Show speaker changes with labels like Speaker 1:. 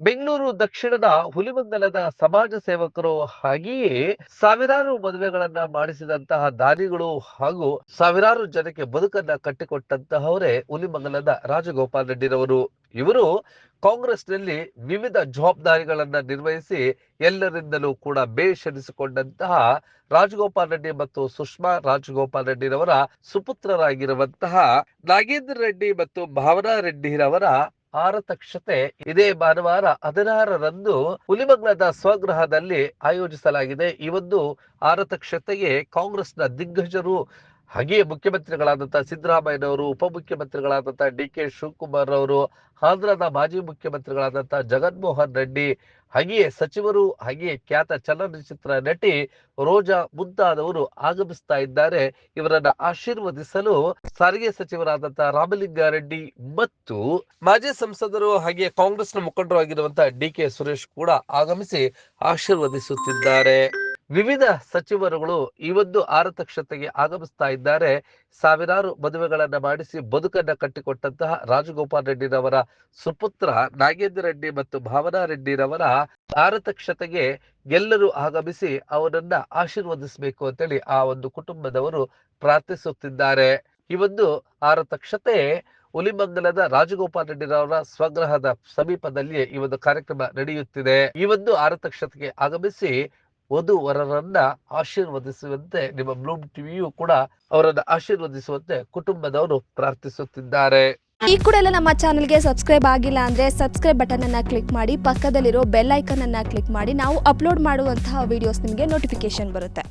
Speaker 1: ಬೆಂಗಳೂರು ದಕ್ಷಿಣದ ಹುಲಿಮಂಗಲದ ಸಮಾಜ ಸೇವಕರು ಹಾಗೆಯೇ ಸಾವಿರಾರು ಮದುವೆಗಳನ್ನ ಮಾಡಿಸಿದಂತಹ ದಾನಿಗಳು ಹಾಗೂ ಸಾವಿರಾರು ಜನಕ್ಕೆ ಬದುಕನ್ನ ಕಟ್ಟಿಕೊಟ್ಟಂತಹವರೇ ಹುಲಿಮಂಗಲದ ರಾಜಗೋಪಾಲ್ ರೆಡ್ಡಿರವರು. ಇವರು ಕಾಂಗ್ರೆಸ್ನಲ್ಲಿ ವಿವಿಧ ಜವಾಬ್ದಾರಿಗಳನ್ನ ನಿರ್ವಹಿಸಿ ಎಲ್ಲರಿಂದಲೂ ಕೂಡ ಬೇಷನಿಸಿಕೊಂಡಂತಹ ರಾಜಗೋಪಾಲ್ ರೆಡ್ಡಿ ಮತ್ತು ಸುಷ್ಮಾ ರಾಜಗೋಪಾಲ್ ರೆಡ್ಡಿರವರ ಸುಪುತ್ರರಾಗಿರುವಂತಹ ನಾಗೇಂದ್ರ ರೆಡ್ಡಿ ಮತ್ತು ಭಾವನಾ ರೆಡ್ಡಿರವರ ಆರತಕ್ಷತೆ ಇದೇ ಭಾನುವಾರ ಹದಿನಾರರಂದು ಹುಲಿಮಗ್ಲದ ಸ್ವಗೃಹದಲ್ಲಿ ಆಯೋಜಿಸಲಾಗಿದೆ. ಈ ಒಂದು ಆರತಕ್ಷತೆಗೆ ಕಾಂಗ್ರೆಸ್ನ ದಿಗ್ಗಜರು ಹಾಗೆಯೇ ಮುಖ್ಯಮಂತ್ರಿಗಳಾದಂತಹ ಸಿದ್ದರಾಮಯ್ಯನವರು ಉಪಮುಖ್ಯಮಂತ್ರಿಗಳಾದಂತಹ ಡಿ ಕೆ ಶಿವಕುಮಾರ್ ಅವರು, ಆಂಧ್ರದ ಮಾಜಿ ಮುಖ್ಯಮಂತ್ರಿಗಳಾದಂತಹ ಜಗನ್ಮೋಹನ್ ರೆಡ್ಡಿ, ಹಾಗೆಯೇ ಸಚಿವರು, ಹಾಗೆಯೇ ಖ್ಯಾತ ಚಲನಚಿತ್ರ ನಟಿ ರೋಜಾ ಮುಂತಾದವರು ಆಗಮಿಸ್ತಾ ಇದ್ದಾರೆ. ಇವರನ್ನ ಆಶೀರ್ವದಿಸಲು ಸಾರಿಗೆ ಸಚಿವರಾದಂತಹ ರಾಮಲಿಂಗಾರೆಡ್ಡಿ ಮತ್ತು ಮಾಜಿ ಸಂಸದರು ಹಾಗೆಯೇ ಕಾಂಗ್ರೆಸ್ನ ಮುಖಂಡರು ಆಗಿರುವಂತಹ ಡಿ ಕೆ ಸುರೇಶ್ ಕೂಡ ಆಗಮಿಸಿ ಆಶೀರ್ವದಿಸುತ್ತಿದ್ದಾರೆ. ವಿವಿಧ ಸಚಿವರುಗಳು ಇವತ್ತು ಆರತಕ್ಷತೆಗೆ ಆಗಮಿಸ್ತಾ ಇದ್ದಾರೆ. ಸಾವಿರಾರು ಮದುವೆಗಳನ್ನ ಮಾಡಿಸಿ ಬದುಕನ್ನ ಕಟ್ಟಿಕೊಟ್ಟಂತಹ ರಾಜಗೋಪಾಲ್ ರೆಡ್ಡಿರವರ ಸುಪುತ್ರ ನಾಗೇಂದ್ರ ರೆಡ್ಡಿ ಮತ್ತು ಭಾವನಾ ರೆಡ್ಡಿರವರ ಆರತಕ್ಷತೆಗೆ ಎಲ್ಲರೂ ಆಗಮಿಸಿ ಅವರನ್ನ ಆಶೀರ್ವದಿಸಬೇಕು ಅಂತೇಳಿ ಆ ಒಂದು ಕುಟುಂಬದವರು ಪ್ರಾರ್ಥಿಸುತ್ತಿದ್ದಾರೆ. ಒಂದು ಆರತಕ್ಷತೆ ಹುಲಿಮಂಗಲದ ರಾಜಗೋಪಾಲ್ ರೆಡ್ಡಿರವರ ಸ್ವಗ್ರಹದ ಸಮೀಪದಲ್ಲಿಯೇ ಈ ಒಂದು ಕಾರ್ಯಕ್ರಮ ನಡೆಯುತ್ತಿದೆ. ಈ ಒಂದು ಆರತಕ್ಷತೆಗೆ ಆಗಮಿಸಿ ವಧು ವರರನ್ನ ಆಶೀರ್ವದಿಸುವಂತೆ ನಿಮ್ಮ ಬ್ಲೂಮ್ ಟಿವಿಯು ಕೂಡ ಅವರನ್ನ ಆಶೀರ್ವದಿಸುವಂತೆ ಕುಟುಂಬದವರು ಪ್ರಾರ್ಥಿಸುತ್ತಿದ್ದಾರೆ.
Speaker 2: ಈ ಕೂಡ ಎಲ್ಲ ನಮ್ಮ ಚಾನೆಲ್ಗೆ ಸಬ್ಸ್ಕ್ರೈಬ್ ಆಗಿಲ್ಲ ಅಂದ್ರೆ ಸಬ್ಸ್ಕ್ರೈಬ್ ಬಟನ್ ಅನ್ನ ಕ್ಲಿಕ್ ಮಾಡಿ, ಪಕ್ಕದಲ್ಲಿರೋ ಬೆಲ್ ಐಕನ್ ಅನ್ನ ಕ್ಲಿಕ್ ಮಾಡಿ, ನಾವು ಅಪ್ಲೋಡ್ ಮಾಡುವಂತಹ ವಿಡಿಯೋಸ್ ನಿಮಗೆ ನೋಟಿಫಿಕೇಶನ್ ಬರುತ್ತೆ.